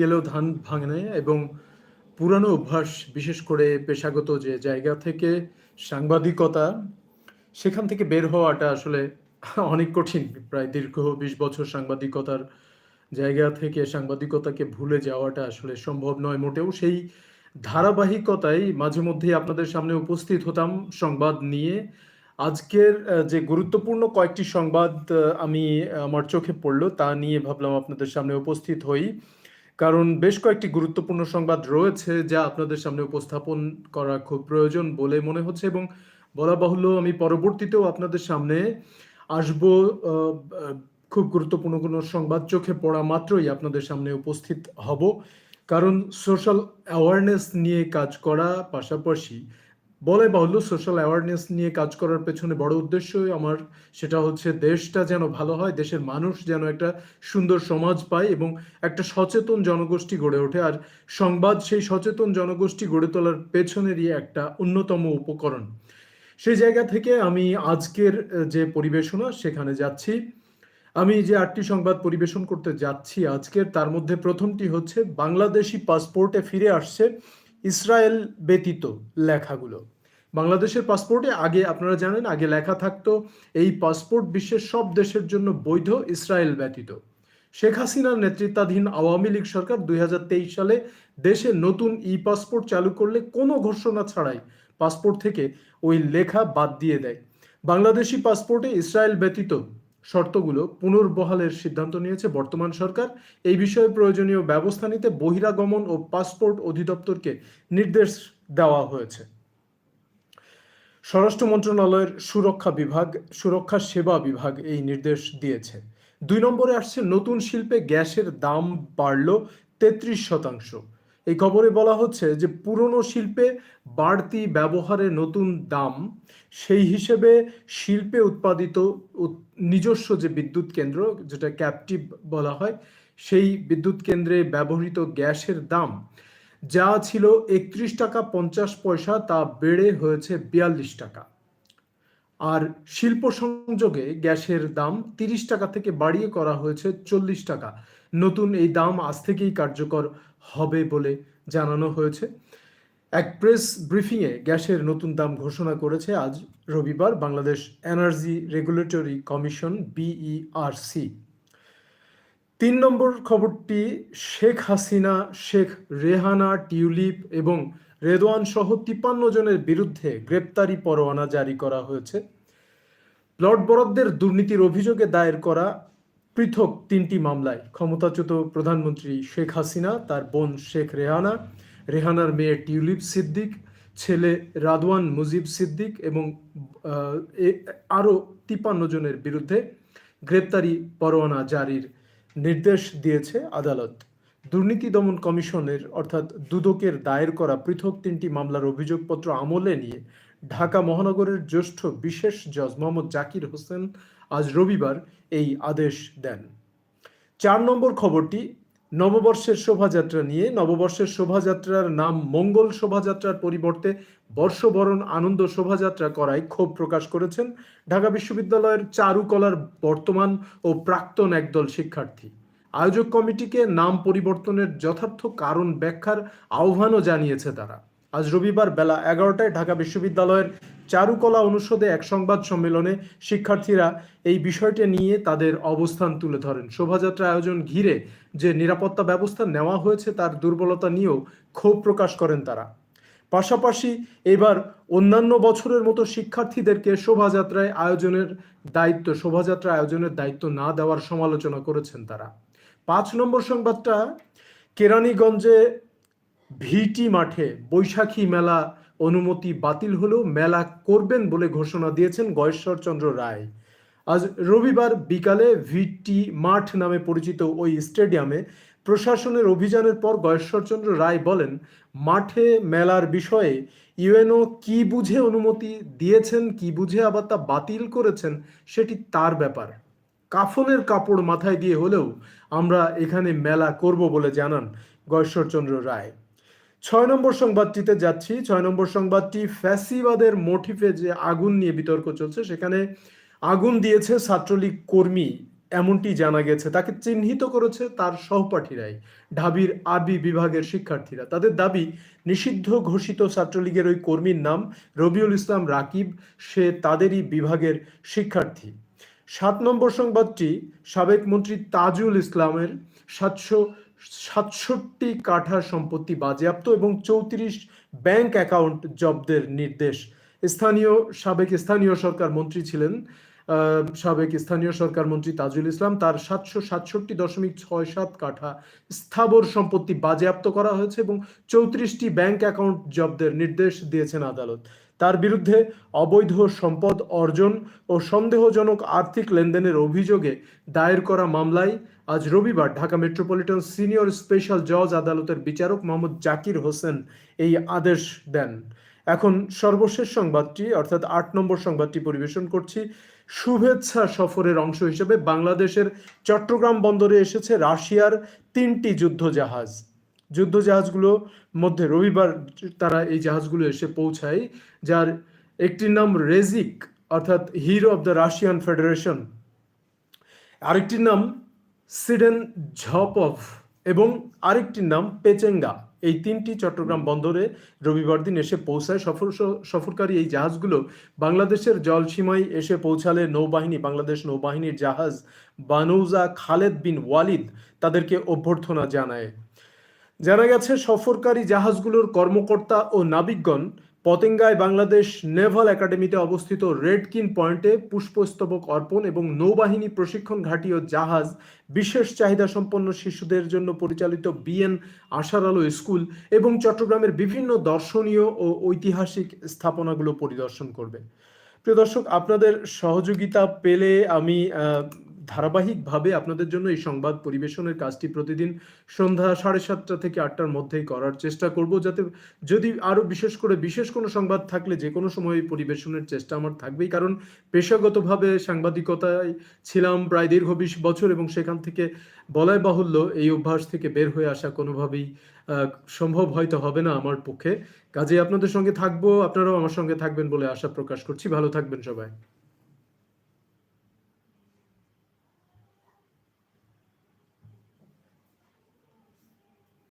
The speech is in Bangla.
গেলেও ধান ভাঙে না এবং পুরানো অভ্যাস, বিশেষ করে পেশাগত যে জায়গা থেকে সাংবাদিকতা, সেখান থেকে বের হওয়াটা আসলে অনেক কঠিন। প্রায় দীর্ঘ বিশ বছর সাংবাদিকতার জায়গা থেকে সাংবাদিকতাকে ভুলে যাওয়াটা আসলে সম্ভব নয় মোটেও। সেই ধারাবাহিকতায় মাঝে মধ্যেই আপনাদের সামনে উপস্থিত হতাম সংবাদ নিয়ে। আজকের যে গুরুত্বপূর্ণ কয়েকটি সংবাদ আমি আমার চোখে পড়ল তা নিয়ে ভাবলাম আপনাদের সামনে উপস্থিত হই। কারণ বেশ কয়েকটি গুরুত্বপূর্ণ সংবাদ রয়েছে যা আপনাদের সামনে উপস্থাপন করা খুব প্রয়োজন বলে মনে হচ্ছে এবং বলা বাহুল্য আমি পরবর্তীতেও আপনাদের সামনে আসব খুব গুরুত্বপূর্ণ কোনো সংবাদ চোখে পড়া মাত্রই আপনাদের সামনে উপস্থিত হব। কারণ সোশ্যাল অ্যাওয়ারনেস নিয়ে কাজ করা পাশাপাশি বলে বাহুল্য সোশ্যাল অ্যাওয়ারনেস নিয়ে কাজ করার পেছনে বড় উদ্দেশ্যই আমার, সেটা হচ্ছে দেশটা যেন ভালো হয়, দেশের মানুষ যেন একটা সুন্দর সমাজ পায় এবং একটা সচেতন জনগোষ্ঠী গড়ে ওঠে। আর সংবাদ সেই সচেতন জনগোষ্ঠী গড়ে তোলার পেছনেরই একটা অন্যতম উপকরণ। সেই জায়গা থেকে আমি আজকের যে পরিবেশনা, সেখানে যাচ্ছি। আমি যে আটটি সংবাদ পরিবেশন করতে যাচ্ছি আজকের, তার মধ্যে প্রথমটি হচ্ছে, বাংলাদেশি পাসপোর্টে ফিরে আসছে ইসরায়েল ব্যতীত লেখাগুলো। বাংলাদেশের পাসপোর্টে আগে আপনারা জানেন, আগে লেখা থাকতো, এই পাসপোর্ট বিশ্বের সব দেশের জন্য বৈধ ইসরায়েল ব্যতীত। শেখ হাসিনার নেতৃত্বাধীন আওয়ামী লীগ সরকার দু হাজার তেইশ সালে দেশে নতুন ই পাসপোর্ট চালু করলে কোনো ঘোষণা ছাড়াই পাসপোর্ট থেকে ওই লেখা বাদ দিয়ে দেয়। বাংলাদেশি পাসপোর্টে ইসরায়েল ব্যতীত শর্তগুলো পুনর্বহালের সিদ্ধান্ত নিয়েছে বর্তমান সরকার। এই বিষয়ে প্রয়োজনীয় ব্যবস্থা নিতে বহিরাগমন ও পাসপোর্ট অধিদপ্তরকে নির্দেশ দেওয়া হয়েছে। স্বরাষ্ট্র মন্ত্রণালয়ের সুরক্ষা বিভাগ, সুরক্ষা সেবা বিভাগ এই নির্দেশ দিয়েছে। দুই নম্বরে আসছে, নতুন শিল্পে গ্যাসের দাম বাড়ল তেত্রিশ শতাংশ। এই খবরে বলা হচ্ছে যে, পুরনো শিল্পে বাড়তি ব্যবহারে নতুন দাম, সেই হিসেবে শিল্পে উৎপাদিত উৎ- নিজস্ব যে বিদ্যুৎ কেন্দ্র যেটা ক্যাপটিভ বলা হয়, সেই বিদ্যুৎ কেন্দ্রে ব্যবহৃত গ্যাসের দাম যা ছিল একত্রিশ টাকা পঞ্চাশ পয়সা, তা বেড়ে হয়েছে বিয়াল্লিশ টাকা। আর শিল্প সংযোগে গ্যাসের দাম তিরিশ টাকা থেকে বাড়িয়ে করা হয়েছে চল্লিশ টাকা। নতুন এই দাম আজ থেকেই কার্যকর হবে বলে জানানো হয়েছে। এক প্রেস ব্রিফিংয়ে গ্যাসের নতুন দাম ঘোষণা করেছে আজ রবিবার Bangladesh energy regulatory commission, BERC. তিন নম্বর খবরটি শেখ হাসিনা, শেখ রেহানা, টিউলিপ এবং রেদওয়ান সহ তিপ্পান্ন জনের বিরুদ্ধে গ্রেপ্তারি পরোয়ানা জারি করা হয়েছে। প্লট বরাদ্দের দুর্নীতির অভিযোগে দায়ের করা পৃথক তিনটি মামলায় ক্ষমতাচ্যুত প্রধানমন্ত্রী শেখ হাসিনা, তার বোন শেখ রেহানা, রেহানার মেয়ে টিউলিপ সিদ্দিক, ছেলে রাদওয়ান মুজিব সিদ্দিক এবং আরও তিপ্পান্ন জনের বিরুদ্ধে গ্রেপ্তারি পরোয়ানা জারির নির্দেশ দিয়েছে আদালত। দুর্নীতি দমন কমিশনের, অর্থাৎ দুদকের দায়ের করা পৃথক তিনটি মামলার অভিযোগপত্র আমলে নিয়ে ঢাকা মহানগরের জ্যেষ্ঠ বিশেষ জজ মোহাম্মদ জাকির হোসেন আজ রবিবার এই আদেশ দেন। চার নম্বর খবরটি নববর্ষের শোভাযাত্রা নিয়ে নববর্ষের শোভাযাত্রার নাম মঙ্গল শোভাযাত্রার পরিবর্তে বর্ষবরণ আনন্দ শোভাযাত্রা করায় ক্ষোভ প্রকাশ করেছেন ঢাকা বিশ্ববিদ্যালয়ের চারুকলার বর্তমান ও প্রাক্তন একদল শিক্ষার্থী। আয়োজক কমিটিকে নাম পরিবর্তনের যথার্থ কারণ ব্যাখ্যার আহ্বানও জানিয়েছে তারা। আজ রবিবার বেলা এগারোটায় ঢাকা বিশ্ববিদ্যালয়ের চারুকলা অনুষদে এক সংবাদ সম্মেলনে শিক্ষার্থীরা এই বিষয়টি নিয়ে তাদের অবস্থান তুলে ধরেন। শোভাযাত্রা আয়োজন ঘিরে যে নিরাপত্তা ব্যবস্থা নেওয়া হয়েছে তার দুর্বলতা নিয়েও ক্ষোভ প্রকাশ করেন তারা। পাশাপাশি এবার অন্যান্য বছরের মতো শিক্ষার্থীদেরকে শোভাযাত্রায় আয়োজনের দায়িত্ব শোভাযাত্রা আয়োজনের দায়িত্ব না দেওয়ার সমালোচনা করেছেন তারা। পাঁচ নম্বর সংবাদটা, কেরানীগঞ্জে ভিটি মাঠে বৈশাখী মেলা অনুমতি বাতিল হলেও মেলা করবেন বলে ঘোষণা দিয়েছেন গয়েশ্বরচন্দ্র রায়। আজ রবিবার বিকালে ভিটি মাঠ নামে পরিচিত ওই স্টেডিয়ামে প্রশাসনের অভিযানের পর গয়েশ্বরচন্দ্র রায় বলেন, মাঠে মেলার বিষয়ে ইউএনও কি বুঝে অনুমতি দিয়েছেন, কি বুঝে আবার তা বাতিল করেছেন, সেটি তার ব্যাপার। কাফনের কাপড় মাথায় দিয়ে হলেও আমরা এখানে মেলা করব বলে জানান গয়েশ্বরচন্দ্র রায়। ছয় নম্বর সংবাদটিতে যাচ্ছি। ছয় নম্বর সংবাদটি ফ্যাসিবাদের মোটিফে যে আগুন নিয়ে বিতর্ক চলছে, সেখানে আগুন দিয়েছে ছাত্রলীগ কর্মী, এমনটি জানা গেছে। তাকে চিহ্নিত করেছে তার সহপাঠীরাই, ঢাবির আরবি বিভাগের শিক্ষার্থীরা। তাদের দাবি, নিষিদ্ধ ঘোষিত ছাত্রলীগের ওই কর্মীর নাম রবিউল ইসলাম রাকিব, সে তাদেরই বিভাগের শিক্ষার্থী। সাত নম্বর সংবাদটি সাবেক মন্ত্রী তাজুল ইসলামের সাতশো সাতষট্টি কাঠা সম্পত্তি বাজেয়াপ্ত এবং চৌত্রিশ ব্যাংক অ্যাকাউন্ট জব্দের নির্দেশ। স্থানীয়, সাবেক স্থানীয় সরকার মন্ত্রী ছিলেন সাবেক স্থানীয় সরকার মন্ত্রী তাজুল ইসলাম। তার সাতশো সাতষট্টি দশমিক ছয় সাত কাঠা স্থাবর সম্পত্তি বাজেয়াপ্ত করা হয়েছে এবং চৌত্রিশটি ব্যাংক অ্যাকাউন্ট জব্দের নির্দেশ দিয়েছেন আদালত। তার বিরুদ্ধে অবৈধ সম্পদ অর্জন ও সন্দেহজনক আর্থিক লেনদেনের অভিযোগে দায়ের করা মামলায় আজ রবিবার ঢাকা মেট্রোপলিটন সিনিয়র স্পেশাল জজ আদালতের বিচারক মোহাম্মদ জাকির হোসেন এই আদেশ দেন। এখন সর্বশেষ সংবাদটি, অর্থাৎ আট নম্বর সংবাদটি পরিবেশন করছি। শুভেচ্ছা সফরের অংশ হিসেবে বাংলাদেশের চট্টগ্রাম বন্দরে এসেছে রাশিয়ার তিনটি যুদ্ধ জাহাজ যুদ্ধ জাহাজগুলো মধ্যে রবিবার তারা এই জাহাজগুলো এসে পৌঁছায়, যার একটির নাম রেজিক, অর্থাৎ hero of the Russian Federation. আরেকটির নাম সিডেন ঝপভ এবং আরেকটির নাম পেচেঙ্গা। এই তিনটি চট্টগ্রাম বন্দরে রবিবার দিন এসে পৌঁছায়। সফর সফরকারী এই জাহাজগুলো বাংলাদেশের জলসীমায় এসে পৌঁছালে নৌবাহিনী, বাংলাদেশ নৌবাহিনীর জাহাজ বানৌজা খালেদ বিন ওয়ালিদ তাদেরকে অভ্যর্থনা জানায়। জানা গেছে, সফরকারী জাহাজগুলোর কর্মকর্তা ও নাবিকগণ পতেঙ্গায় বাংলাদেশ নেভাল একাডেমিতে অবস্থিত রেডকিন পয়েন্টে পুষ্পস্তবক অর্পণ এবং নৌবাহিনী প্রশিক্ষণ ঘাঁটি ও জাহাজ, বিশেষ চাহিদা সম্পন্ন শিশুদের জন্য পরিচালিত বিএন আশার আলো স্কুল এবং চট্টগ্রামের বিভিন্ন দর্শনীয় ও ঐতিহাসিক স্থাপনাগুলো পরিদর্শন করবে। প্রিয় দর্শক, আপনাদের সহযোগিতা পেলে আমি ধারাবাহিকভাবে আপনাদের জন্য এই সংবাদ পরিবেশনের কাজটি প্রতিদিন সন্ধ্যা সাড়ে সাতটা থেকে আটটার মধ্যেই করার চেষ্টা করব যাতে যদি আরও বিশেষ করে বিশেষ কোনো সংবাদ থাকলে যে কোনো সময় পরিবেশনের চেষ্টা আমার থাকবেই। কারণ পেশাগতভাবে সাংবাদিকতায় ছিলাম প্রায় দীর্ঘ বিশ বছর এবং সেখান থেকে বলাই বাহুল্য এই অভ্যাস থেকে বের হয়ে আসা কোনোভাবেই সম্ভব হয়তো হবে না আমার পক্ষে। কাজে আপনাদের সঙ্গে থাকব, আপনারাও আমার সঙ্গে থাকবেন বলে আশা প্রকাশ করছি। ভালো থাকবেন সবাই।